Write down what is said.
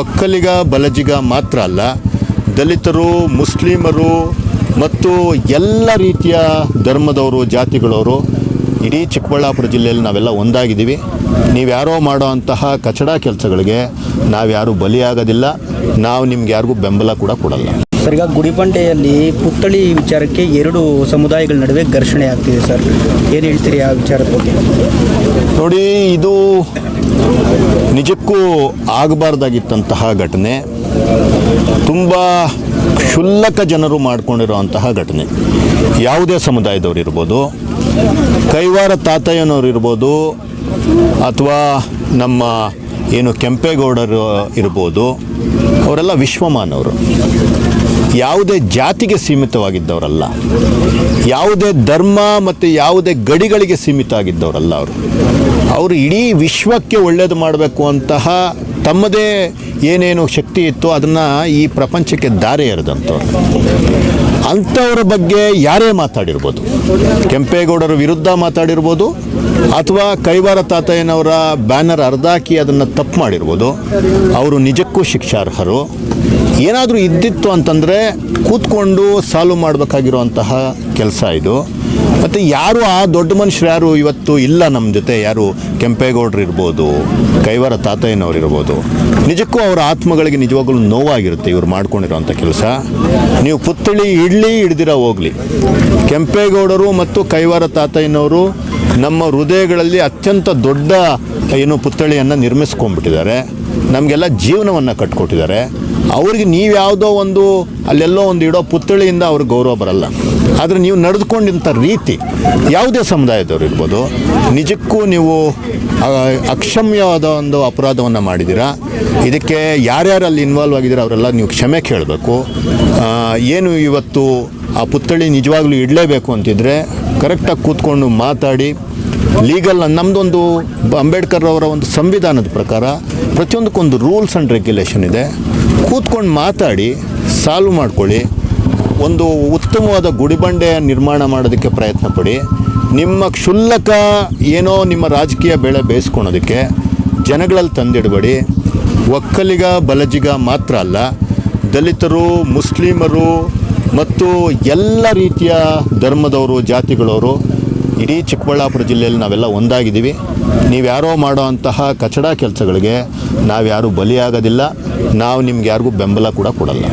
ಒಕ್ಕಲಿಗ ಬಲಜಿಗ ಮಾತ್ರ ಅಲ್ಲ ದಲಿತರು ಮುಸ್ಲಿಮರು ಮತ್ತು ಎಲ್ಲ ರೀತಿಯ ಧರ್ಮದವರು ಜಾತಿಗಳವರು ಇಡೀ ಚಿಕ್ಕಬಳ್ಳಾಪುರ ಜಿಲ್ಲೆಯಲ್ಲಿ ನಾವೆಲ್ಲ ಒಂದಾಗಿದ್ದೀವಿ. ನೀವು ಯಾರೋ ಮಾಡೋ ಅಂತಹ ಕಚಡ ಕೆಲಸಗಳಿಗೆ ನಾವ್ಯಾರು ಬಲಿಯಾಗೋದಿಲ್ಲ ನಾವು ನಿಮ್ಗೆ ಯಾರಿಗೂ ಬೆಂಬಲ ಕೂಡ ಕೊಡಲ್ಲ. ಸರ್ ಈಗ ಗುಡಿಬಂಡೆಯಲ್ಲಿ ಪುತ್ಥಳಿ ವಿಚಾರಕ್ಕೆ ಎರಡು ಸಮುದಾಯಗಳ ನಡುವೆ ಘರ್ಷಣೆ ಆಗ್ತಿದೆ ಸರ್. ಏನು ಹೇಳ್ತೀರಿ ಆ ವಿಚಾರದ ಬಗ್ಗೆ? ನೋಡಿ ಇದು ನಿಜಕ್ಕೂ ಆಗಬಾರ್ದಾಗಿತ್ತಂತಹ ಘಟನೆ. ತುಂಬ ಕ್ಷುಲ್ಲಕ ಜನರು ಮಾಡ್ಕೊಂಡಿರೋಂತಹ ಘಟನೆ. ಯಾವುದೇ ಸಮುದಾಯದವ್ರು ಇರ್ಬೋದು, ಕೈವಾರ ತಾತಯ್ಯನವ್ರು ಇರ್ಬೋದು, ಅಥವಾ ನಮ್ಮ ಏನು ಕೆಂಪೇಗೌಡರು ಇರ್ಬೋದು, ಅವರೆಲ್ಲ ವಿಶ್ವಮಾನವರು. ಯಾವುದೇ ಜಾತಿಗೆ ಸೀಮಿತವಾಗಿದ್ದವರಲ್ಲ. ಯಾವುದೇ ಧರ್ಮ ಮತ್ತು ಯಾವುದೇ ಗಡಿಗಳಿಗೆ ಸೀಮಿತ ಆಗಿದ್ದವರಲ್ಲ ಅವರು. ಅವರು ಇಡೀ ವಿಶ್ವಕ್ಕೆ ಒಳ್ಳೇದು ಮಾಡಬೇಕು ಅಂತಹ ತಮ್ಮದೇ ಏನೇನು ಶಕ್ತಿ ಇತ್ತು ಅದನ್ನು ಈ ಪ್ರಪಂಚಕ್ಕೆ ದಾರಿ ಎರೆದಂಥವ್ರು. ಅಂಥವ್ರ ಬಗ್ಗೆ ಯಾರೇ ಮಾತಾಡಿರ್ಬೋದು. ಕೆಂಪೇಗೌಡರ ವಿರುದ್ಧ ಮಾತಾಡಿರ್ಬೋದು, ಅಥವಾ ಕೈವಾರ ತಾತಯ್ಯನವರ ಬ್ಯಾನರ್ ಅರ್ಧಾಕಿ ಅದನ್ನು ತಪ್ಪು ಮಾಡಿರ್ಬೋದು, ಅವರು ನಿಜಕ್ಕೂ ಶಿಕ್ಷಾರ್ಹರು. ಏನಾದರೂ ಇದ್ದಿತ್ತು ಅಂತಂದರೆ ಕೂತ್ಕೊಂಡು ಸಾಲ್ವ್ ಮಾಡಬೇಕಾಗಿರುವಂತಹ ಕೆಲಸ ಇದು. ಮತ್ತು ಯಾರು ಆ ದೊಡ್ಡ ಮನುಷ್ಯರು ಯಾರು ಇವತ್ತು ಇಲ್ಲ ನಮ್ಮ ಜೊತೆ? ಯಾರು ಕೆಂಪೇಗೌಡರು ಇರ್ಬೋದು, ಕೈವಾರ ತಾತಯ್ಯನವ್ರು ಇರ್ಬೋದು. ನಿಜಕ್ಕೂ ಅವರ ಆತ್ಮಗಳಿಗೆ ನಿಜವಾಗ್ಲೂ ನೋವಾಗಿರುತ್ತೆ ಇವರು ಮಾಡ್ಕೊಂಡಿರೋಂಥ ಕೆಲಸ. ನೀವು ಪುತ್ಥಳಿ ಇಡ್ಲಿ ಹಿಡ್ದಿರ ಹೋಗಲಿ. ಕೆಂಪೇಗೌಡರು ಮತ್ತು ಕೈವಾರ ತಾತಯ್ಯನವರು ನಮ್ಮ ಹೃದಯಗಳಲ್ಲಿ ಅತ್ಯಂತ ದೊಡ್ಡ, ಏನು ಪುತ್ಥಳಿಯನ್ನು ನಿರ್ಮಿಸ್ಕೊಂಡ್ಬಿಟ್ಟಿದ್ದಾರೆ. ನಮಗೆಲ್ಲ ಜೀವನವನ್ನು ಕಟ್ಕೊಟ್ಟಿದ್ದಾರೆ. ಅವ್ರಿಗೆ ನೀವು ಯಾವುದೋ ಒಂದು, ಅಲ್ಲೆಲ್ಲೋ ಒಂದು ಇಡೋ ಪುತ್ಥಳಿಯಿಂದ ಅವ್ರಿಗೆ ಗೌರವ ಬರಲ್ಲ. ಆದರೆ ನೀವು ನಡೆದುಕೊಂಡಿಂಥ ರೀತಿ, ಯಾವುದೇ ಸಮುದಾಯದವ್ರು ಇರ್ಬೋದು, ನಿಜಕ್ಕೂ ನೀವು ಅಕ್ಷಮ್ಯವಾದ ಒಂದು ಅಪರಾಧವನ್ನು ಮಾಡಿದ್ದೀರಾ ಇದಕ್ಕೆ ಯಾರ್ಯಾರು ಅಲ್ಲಿ ಇನ್ವಾಲ್ವ್ ಆಗಿದ್ದೀರಾ ಅವರೆಲ್ಲ ನೀವು ಕ್ಷಮೆ ಕೇಳಬೇಕು. ಏನು ಇವತ್ತು ಆ ಪುತ್ಥಳಿ ನಿಜವಾಗ್ಲೂ ಇಡಲೇಬೇಕು ಅಂತಿದ್ರೆ ಕರೆಕ್ಟಾಗಿ ಕೂತ್ಕೊಂಡು ಮಾತಾಡಿ ಲೀಗಲ್ ನಮ್ಮದೊಂದು ಅಂಬೇಡ್ಕರ್ ಅವರ ಒಂದು ಸಂವಿಧಾನದ ಪ್ರಕಾರ ಪ್ರತಿಯೊಂದಕ್ಕೊಂದು ರೂಲ್ಸ್ ಆ್ಯಂಡ್ ರೆಗ್ಯುಲೇಷನ್ ಇದೆ. ಕೂತ್ಕೊಂಡು ಮಾತಾಡಿ, ಸಾಲ್ವ್ ಮಾಡ್ಕೊಳ್ಳಿ, ಒಂದು ಉತ್ತಮವಾದ ಗುಡಿಬಂಡೆ ನಿರ್ಮಾಣ ಮಾಡೋದಕ್ಕೆ ಪ್ರಯತ್ನ ಪಡಿ. ನಿಮ್ಮ ಕ್ಷುಲ್ಲಕ ಏನೋ ನಿಮ್ಮ ರಾಜಕೀಯ ಬೆಳೆ ಬೇಯಿಸ್ಕೊಳೋದಕ್ಕೆ ಜನಗಳಲ್ಲಿ ತಂದಿಡಬೇಡಿ. ಒಕ್ಕಲಿಗ, ಬಲಜಿಗ ಮಾತ್ರ ಅಲ್ಲ, ದಲಿತರು, ಮುಸ್ಲಿಮರು ಮತ್ತು ಎಲ್ಲ ರೀತಿಯ ಧರ್ಮದವರು, ಜಾತಿಗಳವರು, ಇಡೀ ಚಿಕ್ಕಬಳ್ಳಾಪುರ ಜಿಲ್ಲೆಯಲ್ಲಿ ನಾವೆಲ್ಲ ಒಂದಾಗಿದ್ದೀವಿ. ನೀವು ಯಾರೋ ಮಾಡೋ ಅಂತಹ ಕಚಡ ಕೆಲಸಗಳಿಗೆ ನಾವ್ಯಾರು ಬಲಿಯಾಗೋದಿಲ್ಲ. ನಾವು ನಿಮ್ಗೆ ಯಾರಿಗೂ ಬೆಂಬಲ ಕೂಡ ಕೊಡಲ್ಲ.